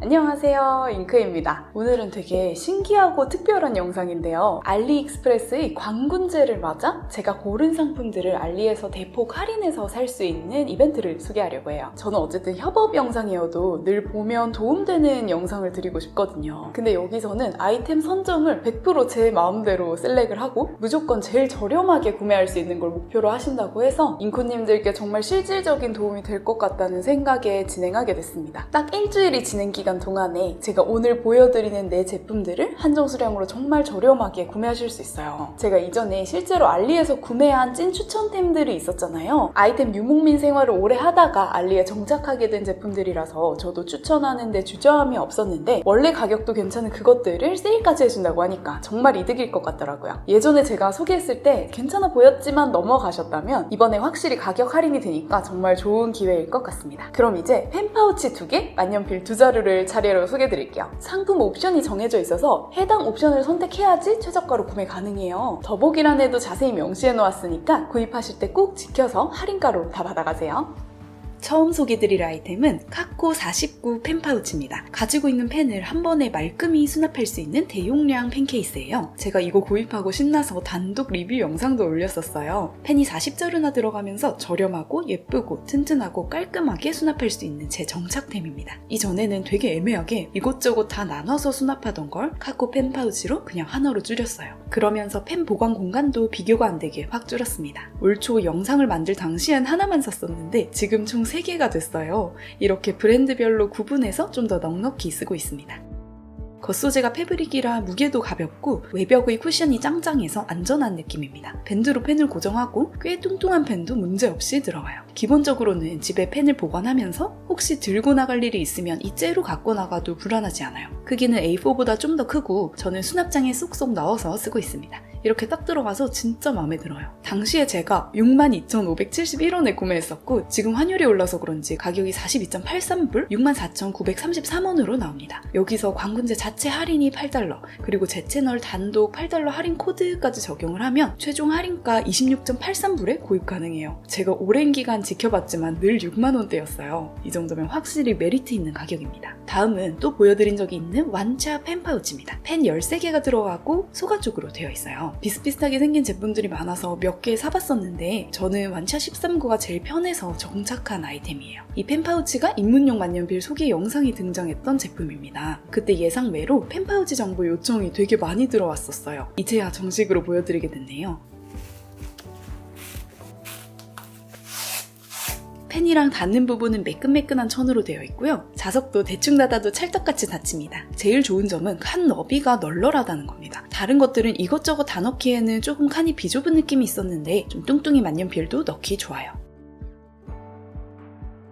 안녕하세요 잉크입니다. 오늘은 되게 신기하고 특별한 영상인데요. 알리익스프레스의 광군제를 맞아 제가 고른 상품들을 알리에서 대폭 할인해서 살 수 있는 이벤트를 소개하려고 해요. 저는 어쨌든 협업 영상이어도 늘 보면 도움되는 영상을 드리고 싶거든요. 근데 여기서는 아이템 선정을 100%제 마음대로 셀렉을 하고 무조건 제일 저렴하게 구매할 수 있는 걸 목표로 하신다고 해서 잉코님들께 정말 실질적인 도움이 될 것 같다는 생각에 진행하게 됐습니다. 딱 일주일이 지난 기간 기간 동안에 제가 오늘 보여드리는 네 제품들을 한정 수량으로 정말 저렴하게 구매하실 수 있어요. 제가 이전에 실제로 알리에서 구매한 찐 추천템들이 있었잖아요. 아이템 유목민 생활을 오래 하다가 알리에 정착하게 된 제품들이라서 저도 추천하는데 주저함이 없었는데 원래 가격도 괜찮은 그것들을 세일까지 해준다고 하니까 정말 이득일 것 같더라고요. 예전에 제가 소개했을 때 괜찮아 보였지만 넘어가셨다면 이번에 확실히 가격 할인이 되니까 정말 좋은 기회일 것 같습니다. 그럼 이제 펜 파우치 두 개, 만년필 두 자루를 차례로 소개해드릴게요. 상품 옵션이 정해져 있어서 해당 옵션을 선택해야지 최저가로 구매 가능해요. 더보기란에도 자세히 명시해 놓았으니까 구입하실 때 꼭 지켜서 할인가로 다 받아가세요. 처음 소개드릴 아이템은 카코 49 펜 파우치입니다. 가지고 있는 펜을 한 번에 말끔히 수납할 수 있는 대용량 펜 케이스예요. 제가 이거 구입하고 신나서 단독 리뷰 영상도 올렸었어요. 펜이 40자루나 들어가면서 저렴하고 예쁘고 튼튼하고 깔끔하게 수납할 수 있는 제 정착템입니다. 이전에는 되게 애매하게 이곳저곳 다 나눠서 수납하던 걸 카코 펜 파우치로 그냥 하나로 줄였어요. 그러면서 펜 보관 공간도 비교가 안 되게 확 줄었습니다. 올 초 영상을 만들 당시엔 하나만 샀었는데 지금 총 3개가 됐어요. 이렇게 브랜드별로 구분해서 좀 더 넉넉히 쓰고 있습니다. 겉소재가 패브릭이라 무게도 가볍고 외벽의 쿠션이 짱짱해서 안전한 느낌입니다. 밴드로 펜을 고정하고 꽤 뚱뚱한 펜도 문제없이 들어가요. 기본적으로는 집에 펜을 보관하면서 혹시 들고 나갈 일이 있으면 이 째로 갖고 나가도 불안하지 않아요. 크기는 A4보다 좀 더 크고 저는 수납장에 쏙쏙 넣어서 쓰고 있습니다. 이렇게 딱 들어가서 진짜 마음에 들어요. 당시에 제가 62,571원에 구매했었고 지금 환율이 올라서 그런지 가격이 42.83불, 64,933원으로 나옵니다. 여기서 광군제 자체 할인이 8달러, 그리고 제 채널 단독 8달러 할인 코드까지 적용을 하면 최종 할인가 26.83불에 구입 가능해요. 제가 오랜 기간 지켜봤지만 늘 6만원대였어요. 이 정도면 확실히 메리트 있는 가격입니다. 다음은 또 보여드린 적이 있는 완차 펜 파우치입니다. 펜 13개가 들어가고 소가 쪽으로 되어 있어요. 비슷비슷하게 생긴 제품들이 많아서 몇 개 사봤었는데 저는 완차 13구가 제일 편해서 정착한 아이템이에요. 이 펜 파우치가 입문용 만년필 소개 영상이 등장했던 제품입니다. 그때 예상외로 펜 파우치 정보 요청이 되게 많이 들어왔었어요. 이제야 정식으로 보여드리게 됐네요. 펜이랑 닿는 부분은 매끈매끈한 천으로 되어 있고요. 자석도 대충 닫아도 찰떡같이 닫힙니다. 제일 좋은 점은 칸 너비가 널널하다는 겁니다. 다른 것들은 이것저것 다 넣기에는 조금 칸이 비좁은 느낌이 있었는데 좀 뚱뚱이 만년필도 넣기 좋아요.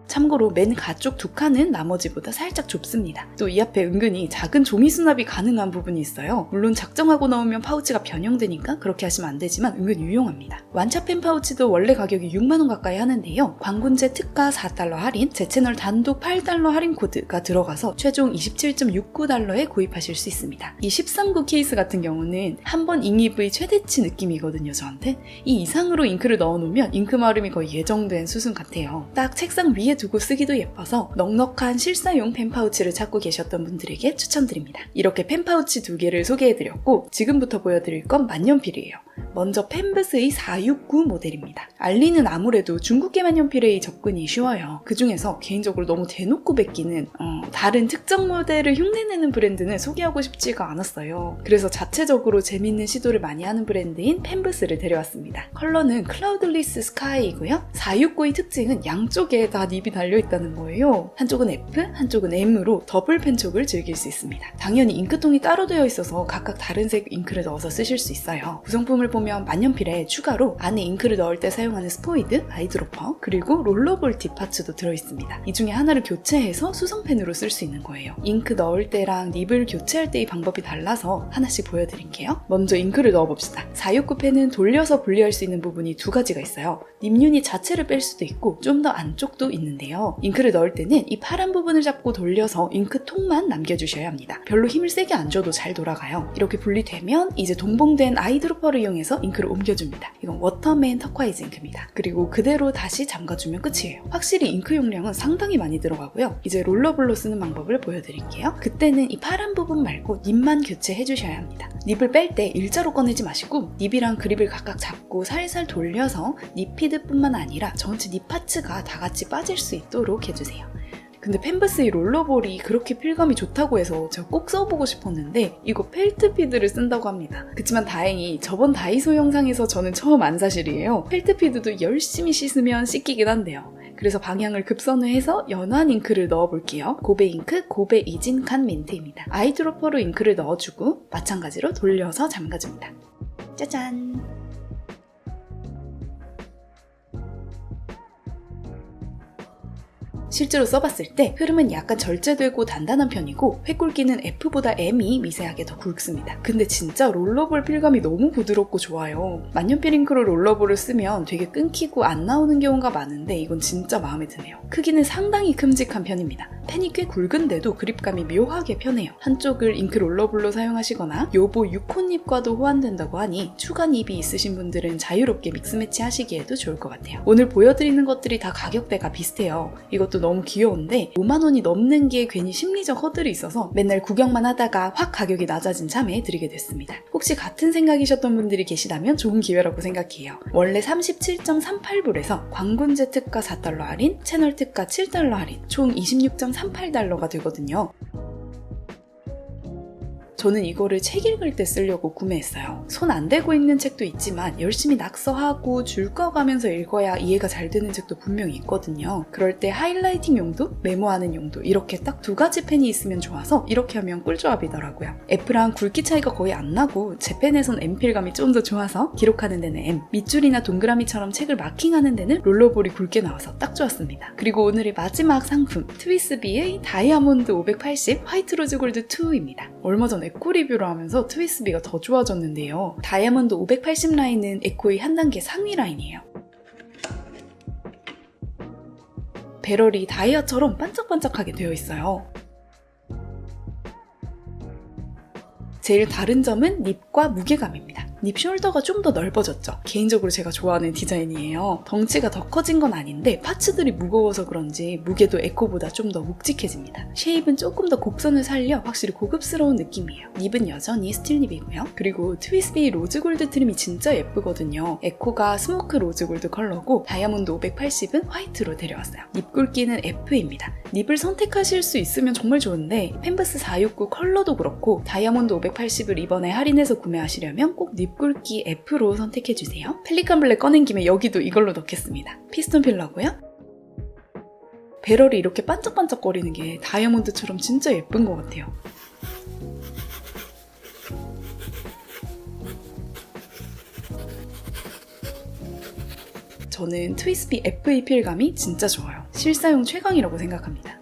참고로 맨 가쪽 두 칸은 나머지보다 살짝 좁습니다. 또 이 앞에 은근히 작은 종이 수납이 가능한 부분이 있어요. 물론 작정하고 넣으면 파우치가 변형되니까 그렇게 하시면 안 되지만 은근 유용합니다. 완차펜 파우치도 원래 가격이 6만원 가까이 하는데요. 광군제 특가 4달러 할인, 제 채널 단독 8달러 할인 코드가 들어가서 최종 27.69달러에 구입하실 수 있습니다. 이 13구 케이스 같은 경우는 한 번 잉입의 최대치 느낌이거든요, 저한테. 이 이상으로 잉크를 넣어놓으면 잉크 마름이 거의 예정된 수순 같아요. 딱 책상 위에 두고 쓰기도 예뻐서 넉넉한 실사용 펜 파우치를 찾고 계셨던 분들에게 추천드립니다. 이렇게 펜 파우치 두 개를 소개해드렸고 지금부터 보여드릴 건 만년필이에요. 먼저 펜브스의 469 모델입니다. 알리는 아무래도 중국계 만년필의 접근이 쉬워요. 그 중에서 개인적으로 너무 대놓고 뱉기는 어, 다른 특정 모델을 흉내내는 브랜드는 소개하고 싶지가 않았어요. 그래서 자체적으로 재밌는 시도를 많이 하는 브랜드인 펜브스를 데려왔습니다. 컬러는 클라우드리스 스카이이고요. 469의 특징은 양쪽에 다 닙이 달려있다는 거예요. 한쪽은 F, 한쪽은 M으로 더블 펜촉을 즐길 수 있습니다. 당연히 잉크통이 따로 되어 있어서 각각 다른 색 잉크를 넣어서 쓰실 수 있어요. 구성 품을 보면 만년필에 추가로 안에 잉크를 넣을 때 사용하는 스포이드, 아이드로퍼, 그리고 롤러볼 팁 파츠도 들어있습니다. 이 중에 하나를 교체해서 수성펜으로 쓸 수 있는 거예요. 잉크 넣을 때랑 닙을 교체할 때의 방법이 달라서 하나씩 보여드릴게요. 먼저 잉크를 넣어봅시다. 469 펜은 돌려서 분리할 수 있는 부분이 두 가지가 있어요. 닙 유닛 자체를 뺄 수도 있고 좀 더 안쪽도 있는데요. 잉크를 넣을 때는 이 파란 부분을 잡고 돌려서 잉크통만 남겨주셔야 합니다. 별로 힘을 세게 안 줘도 잘 돌아가요. 이렇게 분리되면 이제 동봉된 아이드로퍼를 이용해 사용해서 잉크를 옮겨줍니다. 이건 워터맨 터콰이즈 잉크입니다. 그리고 그대로 다시 잠가주면 끝이에요. 확실히 잉크 용량은 상당히 많이 들어가고요. 이제 롤러블로 쓰는 방법을 보여드릴게요. 그때는 이 파란 부분 말고 닙만 교체해 주셔야 합니다. 닙을 뺄 때 일자로 꺼내지 마시고 닙이랑 그립을 각각 잡고 살살 돌려서 닙 피드뿐만 아니라 전체 닙 파츠가 다 같이 빠질 수 있도록 해주세요. 근데 펜버스 이 롤러볼이 그렇게 필감이 좋다고 해서 제가 꼭 써보고 싶었는데 이거 펠트 피드를 쓴다고 합니다. 그치만 다행히 저번 다이소 영상에서 저는 처음 안 사실이에요. 펠트 피드도 열심히 씻으면 씻기긴 한데요. 그래서 방향을 급선회해서 연한 잉크를 넣어볼게요. 고베 잉크, 고베 이진 칸 민트입니다. 아이드로퍼로 잉크를 넣어주고 마찬가지로 돌려서 잠가줍니다. 짜잔! 실제로 써봤을 때 흐름은 약간 절제되고 단단한 편이고 획굵기는 F보다 M이 미세하게 더 굵습니다. 근데 진짜 롤러볼 필감이 너무 부드럽고 좋아요. 만년필 잉크로 롤러볼을 쓰면 되게 끊기고 안 나오는 경우가 많은데 이건 진짜 마음에 드네요. 크기는 상당히 큼직한 편입니다. 펜이 꽤 굵은데도 그립감이 묘하게 편해요. 한쪽을 잉크 롤러볼로 사용하시거나 요보 6호닙과도 호환된다고 하니 추가 닙이 있으신 분들은 자유롭게 믹스매치 하시기에도 좋을 것 같아요. 오늘 보여드리는 것들이 다 가격대가 비슷해요. 이것도 너무 귀여운데 5만원이 넘는 게 괜히 심리적 허들이 있어서 맨날 구경만 하다가 확 가격이 낮아진 참에 드리게 됐습니다. 혹시 같은 생각이셨던 분들이 계시다면 좋은 기회라고 생각해요. 원래 37.38불에서 광군제 특가 4달러 할인, 채널 특가 7달러 할인, 총 26.38달러가 되거든요. 저는 이거를 책 읽을 때 쓰려고 구매했어요. 손 안 대고 읽는 책도 있지만 열심히 낙서하고 줄 꺼가면서 읽어야 이해가 잘 되는 책도 분명히 있거든요. 그럴 때 하이라이팅 용도, 메모하는 용도 이렇게 딱 두 가지 펜이 있으면 좋아서 이렇게 하면 꿀조합이더라고요. F랑 굵기 차이가 거의 안 나고 제 펜에선 M필감이 좀 더 좋아서 기록하는 데는 M, 밑줄이나 동그라미처럼 책을 마킹하는 데는 롤러볼이 굵게 나와서 딱 좋았습니다. 그리고 오늘의 마지막 상품 트위스비의 다이아몬드 580 화이트 로즈 골드 2입니다. 얼마 전에 코 리뷰를 하면서 트위스비가 더 좋아졌는데요. 다이아몬드 580 라인은 에코의 한 단계 상위 라인이에요. 배럴이 다이아처럼 반짝반짝하게 되어 있어요. 제일 다른 점은 립과 무게감입니다. 립 숄더가 좀 더 넓어졌죠. 개인적으로 제가 좋아하는 디자인이에요. 덩치가 더 커진 건 아닌데 파츠들이 무거워서 그런지 무게도 에코보다 좀 더 묵직해집니다. 쉐입은 조금 더 곡선을 살려 확실히 고급스러운 느낌이에요. 립은 여전히 스틸 립이고요. 그리고 트위스비 로즈 골드 트림이 진짜 예쁘거든요. 에코가 스모크 로즈 골드 컬러고 다이아몬드 580은 화이트로 데려왔어요. 립 굵기는 F입니다. 립을 선택하실 수 있으면 정말 좋은데 펜버스 469 컬러도 그렇고 다이아몬드 580을 이번에 할인해서 구매하시려면 꼭립 굵기 F로 선택해주세요. 펠리칸 블랙 꺼낸 김에 여기도 이걸로 넣겠습니다. 피스톤 필러고요. 배럴이 이렇게 반짝반짝거리는 게 다이아몬드처럼 진짜 예쁜 것 같아요. 저는 트위스비 FE 필감이 진짜 좋아요. 실사용 최강이라고 생각합니다.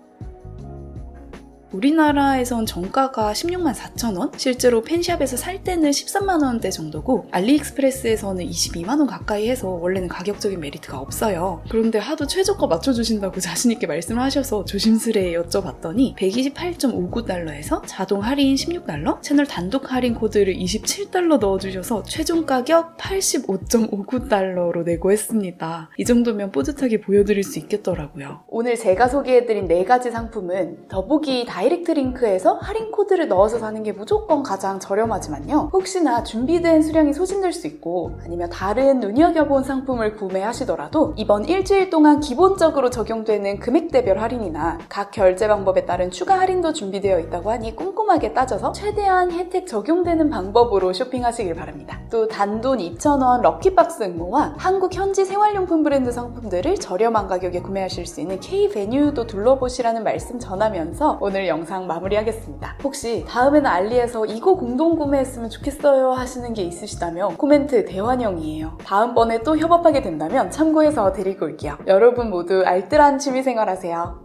우리나라에선 정가가 16만 4천 원, 실제로 펜샵에서 살 때는 13만 원대 정도고 알리익스프레스에서는 22만 원 가까이 해서 원래는 가격적인 메리트가 없어요. 그런데 하도 최저가 맞춰주신다고 자신 있게 말씀을 하셔서 조심스레 여쭤봤더니 128.59달러에서 자동 할인 16달러, 채널 단독 할인 코드를 27달러 넣어주셔서 최종 가격 85.59달러로 내고 했습니다. 이 정도면 뿌듯하게 보여드릴 수 있겠더라고요. 오늘 제가 소개해드린 네 가지 상품은 더보기 다이렉트 링크에서 할인 코드를 넣어서 사는 게 무조건 가장 저렴하지만요. 혹시나 준비된 수량이 소진될 수 있고 아니면 다른 눈여겨본 상품을 구매하시더라도 이번 일주일 동안 기본적으로 적용되는 금액대별 할인이나 각 결제 방법에 따른 추가 할인도 준비되어 있다고 하니 꼼꼼하게 따져서 최대한 혜택 적용되는 방법으로 쇼핑하시길 바랍니다. 또 단돈 2,000원 럭키박스 응모와 한국 현지 생활용품 브랜드 상품들을 저렴한 가격에 구매하실 수 있는 K-베뉴도 둘러보시라는 말씀 전하면서 오늘 영상 마무리하겠습니다. 혹시 다음에는 알리에서 이거 공동 구매했으면 좋겠어요 하시는 게 있으시다면 코멘트 대환영이에요. 다음번에 또 협업하게 된다면 참고해서 드리고 올게요. 여러분 모두 알뜰한 취미생활 하세요.